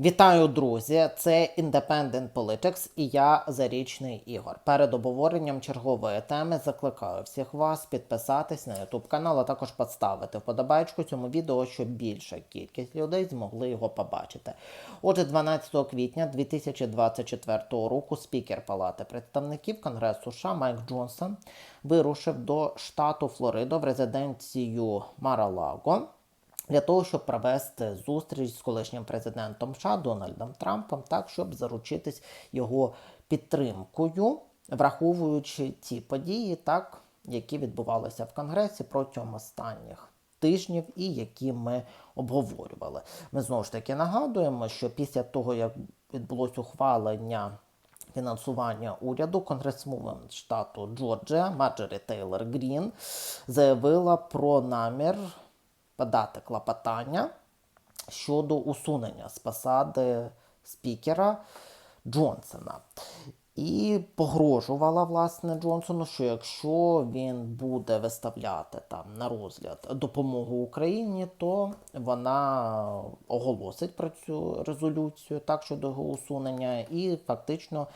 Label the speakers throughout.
Speaker 1: Вітаю, друзі! Це Independent Politics і я Зарічний Ігор. Перед обговоренням чергової теми закликаю всіх вас підписатись на YouTube канал, а також поставити вподобайку цьому відео, щоб більша кількість людей змогли його побачити. Отже, 12 квітня 2024 року спікер Палати представників Конгресу США Майк Джонсон вирушив до штату Флорида в резиденцію Мара-Лаго для того, щоб провести зустріч з колишнім президентом США Дональдом Трампом, так щоб заручитись його підтримкою, враховуючи ті події, так які відбувалися в Конгресі протягом останніх тижнів і які ми обговорювали. Ми знову ж таки нагадуємо, що після того, як відбулось ухвалення фінансування уряду конгресмовен штату Джорджія Марджорі Тейлор Грін заявила про намір подати клопотання щодо усунення з посади спікера Джонсона. І погрожувала власне Джонсону, що якщо він буде виставляти там на розгляд допомогу Україні, то вона оголосить про цю резолюцію так щодо його усунення, і фактично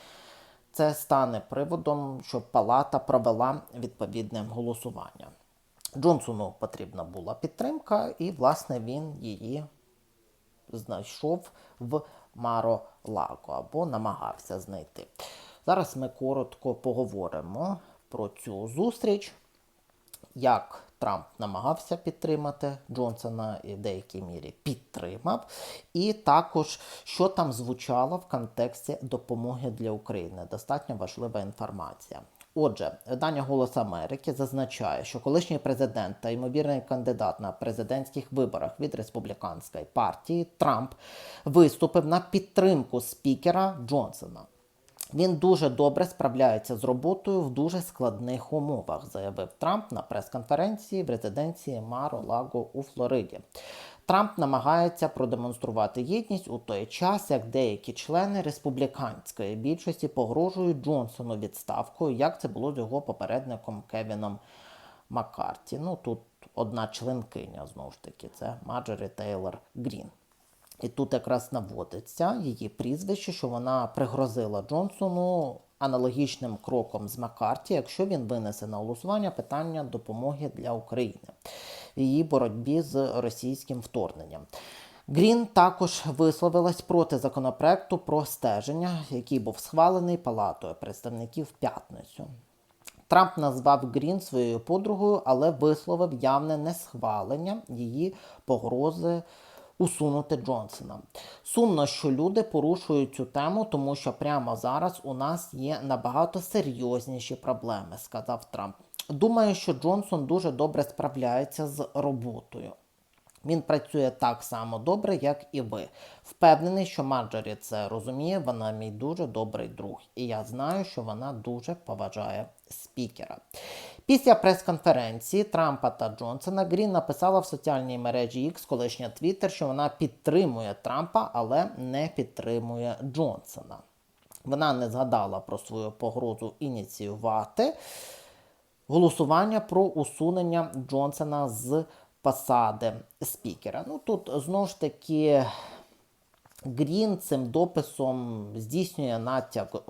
Speaker 1: це стане приводом, щоб палата провела відповідне голосування. Джонсону потрібна була підтримка, і, власне, він її знайшов в Маро-Лаго або намагався знайти. Зараз ми коротко поговоримо про цю зустріч, як Трамп намагався підтримати Джонсона і в деякій мірі підтримав, і також що там звучало в контексті допомоги для України. Достатньо важлива інформація. Отже, видання Голос Америки зазначає, що колишній президент та ймовірний кандидат на президентських виборах від республіканської партії Трамп виступив на підтримку спікера Джонсона. Він дуже добре справляється з роботою в дуже складних умовах, заявив Трамп на прес-конференції в резиденції Маро Лаго у Флориді. Трамп намагається продемонструвати єдність у той час, як деякі члени республіканської більшості погрожують Джонсону відставкою, як це було з його попередником Кевіном Маккарті. Ну тут одна членкиня знову ж таки, це Маджорі Тейлор Грін. І тут якраз наводиться її прізвище, що вона пригрозила Джонсону аналогічним кроком з Маккарті, якщо він винесе на голосування питання допомоги для України в її боротьбі з російським вторгненням. Грін також висловилась проти законопроекту про стеження, який був схвалений Палатою представників п'ятницю. Трамп назвав Грін своєю подругою, але висловив явне несхвалення її погрози усунути Джонсона. Сумно, що люди порушують цю тему, тому що прямо зараз у нас є набагато серйозніші проблеми, сказав Трамп. Думаю, що Джонсон дуже добре справляється з роботою. Він працює так само добре, як і ви. Впевнений, що Марджорі це розуміє, вона мій дуже добрий друг. І я знаю, що вона дуже поважає спікера. Після прес-конференції Трампа та Джонсона Грін написала в соціальній мережі X, колишня Twitter, що вона підтримує Трампа, але не підтримує Джонсона. Вона не згадала про свою погрозу ініціювати голосування про усунення Джонсона з посади спікера. Ну тут знову ж таки Грін цим дописом здійснює натяк е,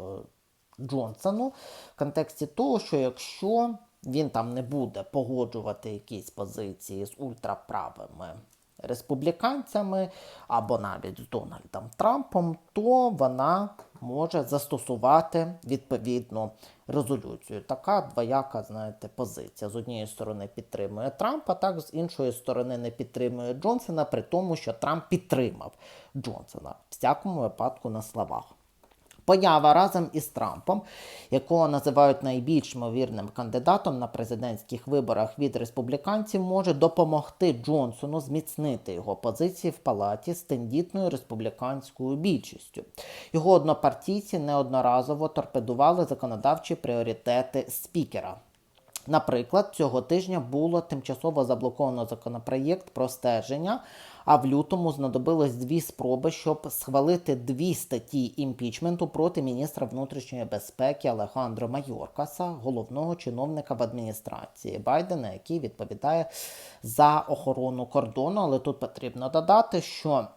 Speaker 1: Джонсону в контексті того, що якщо він там не буде погоджувати якісь позиції з ультраправими республіканцями або навіть з Дональдом Трампом, то вона може застосувати відповідну резолюцію. Така двояка, знаєте, позиція. З однієї сторони підтримує Трампа, так з іншої сторони не підтримує Джонсона, при тому, що Трамп підтримав Джонсона в всякому випадку на словах. Поява разом із Трампом, якого називають найбільш ймовірним кандидатом на президентських виборах від республіканців, може допомогти Джонсону зміцнити його позиції в палаті з тендітною республіканською більшістю. Його однопартійці неодноразово торпедували законодавчі пріоритети спікера. Наприклад, цього тижня було тимчасово заблоковано законопроєкт про стеження, а в лютому знадобилось дві спроби, щоб схвалити дві статті імпічменту проти міністра внутрішньої безпеки Алехандро Майоркаса, головного чиновника в адміністрації Байдена, який відповідає за охорону кордону. Але тут потрібно додати, що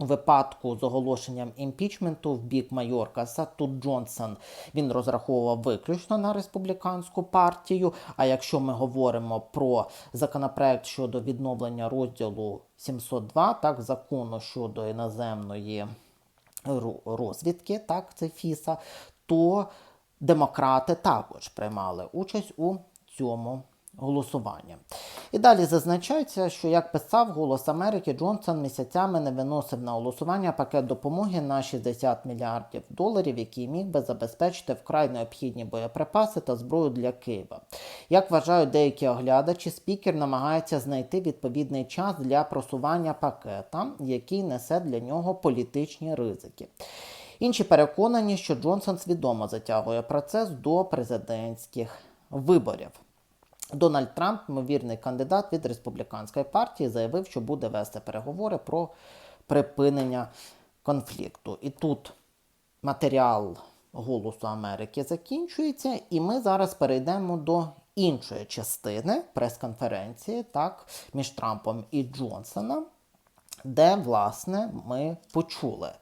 Speaker 1: у випадку з оголошенням імпічменту в бік Майоркаса тут Джонсон він розраховував виключно на республіканську партію. А якщо ми говоримо про законопроект щодо відновлення розділу 702, так закону щодо іноземної розвідки, так це ФІСа, то демократи також приймали участь у цьому голосуванні. І далі зазначається, що як писав Голос Америки, Джонсон місяцями не виносив на голосування пакет допомоги на 60 мільярдів доларів, який міг би забезпечити вкрай необхідні боєприпаси та зброю для Києва. Як вважають деякі оглядачі, спікер намагається знайти відповідний час для просування пакета, який несе для нього політичні ризики. Інші переконані, що Джонсон свідомо затягує процес до президентських виборів. Дональд Трамп, ймовірний кандидат від республіканської партії, заявив, що буде вести переговори про припинення конфлікту. І тут матеріал Голосу Америки закінчується, і ми зараз перейдемо до іншої частини прес-конференції так, між Трампом і Джонсоном, де, власне, ми почули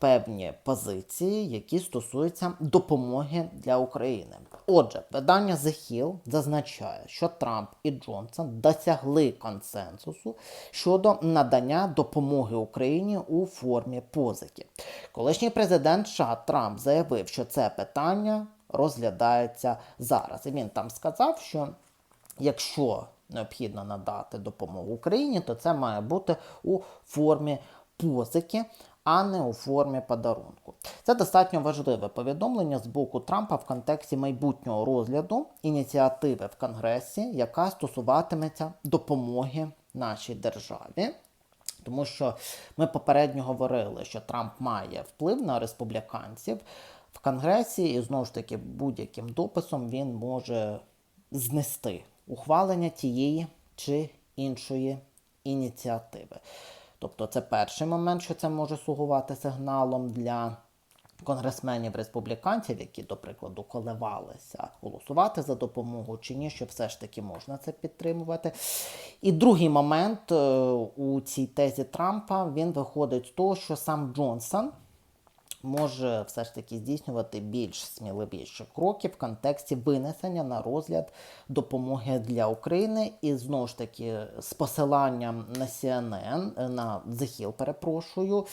Speaker 1: певні позиції, які стосуються допомоги для України. Отже, видання The Hill зазначає, що Трамп і Джонсон досягли консенсусу щодо надання допомоги Україні у формі позики. Колишній президент США Трамп заявив, що це питання розглядається зараз. І він там сказав, що якщо необхідно надати допомогу Україні, то це має бути у формі позики, а не у формі подарунку. Це достатньо важливе повідомлення з боку Трампа в контексті майбутнього розгляду ініціативи в Конгресі, яка стосуватиметься допомоги нашій державі. Тому що ми попередньо говорили, що Трамп має вплив на республіканців в Конгресі, і знову ж таки будь-яким дописом він може знести ухвалення тієї чи іншої ініціативи. Тобто це перший момент, що це може слугувати сигналом для конгресменів республіканців, які, до прикладу, коливалися голосувати за допомогу чи ні, що все ж таки можна це підтримувати. І другий момент е, у цій тезі Трампа він виходить з того, що сам Джонсон може все ж таки здійснювати більш сміливіші кроки в контексті винесення на розгляд допомоги для України. І знову ж таки, з посиланням на CNN, на The перепрошую,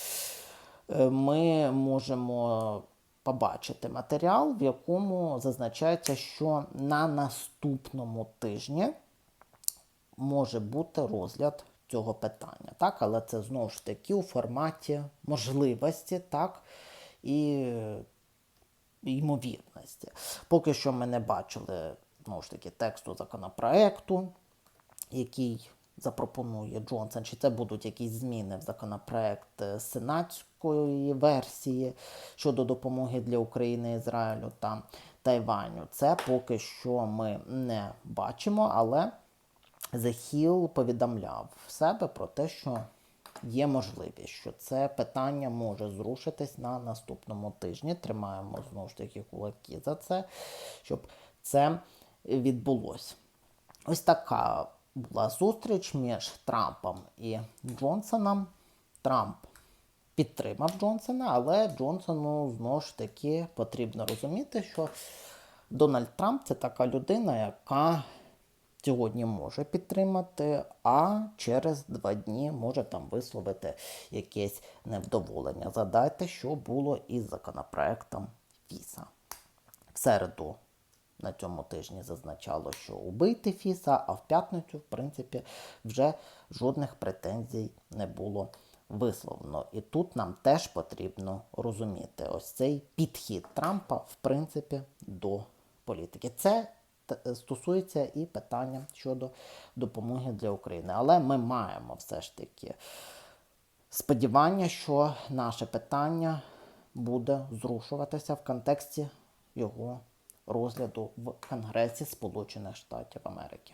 Speaker 1: е, ми можемо побачити матеріал, в якому зазначається, що на наступному тижні може бути розгляд цього питання. Так? Але це знову ж таки у форматі можливості, так? І ймовірності. Поки що ми не бачили знову ж таки, тексту законопроекту, який запропонує Джонсон, чи це будуть якісь зміни в законопроект е, сенатської версії щодо допомоги для України, Ізраїлю та Тайваню. Це поки що ми не бачимо, але The Hill повідомляв себе про те, що є можливість, що це питання може зрушитись на наступному тижні. Тримаємо знову ж таки кулаки за це, щоб це відбулося. Ось така була зустріч між Трампом і Джонсоном. Трамп підтримав Джонсона, але Джонсону знову ж таки потрібно розуміти, що Дональд Трамп це така людина, яка сьогодні може підтримати, а через два дні може там висловити якесь невдоволення. Задайте, що було із законопроектом Фіса. В середу на цьому тижні зазначало, що убийте Фіса, а в п'ятницю, в принципі, вже жодних претензій не було висловлено. І тут нам теж потрібно розуміти ось цей підхід Трампа, в принципі, до політики. Це стосується і питання щодо допомоги для України. Але ми маємо все ж таки сподівання, що наше питання буде зрушуватися в контексті його розгляду в Конгресі Сполучених Штатів Америки.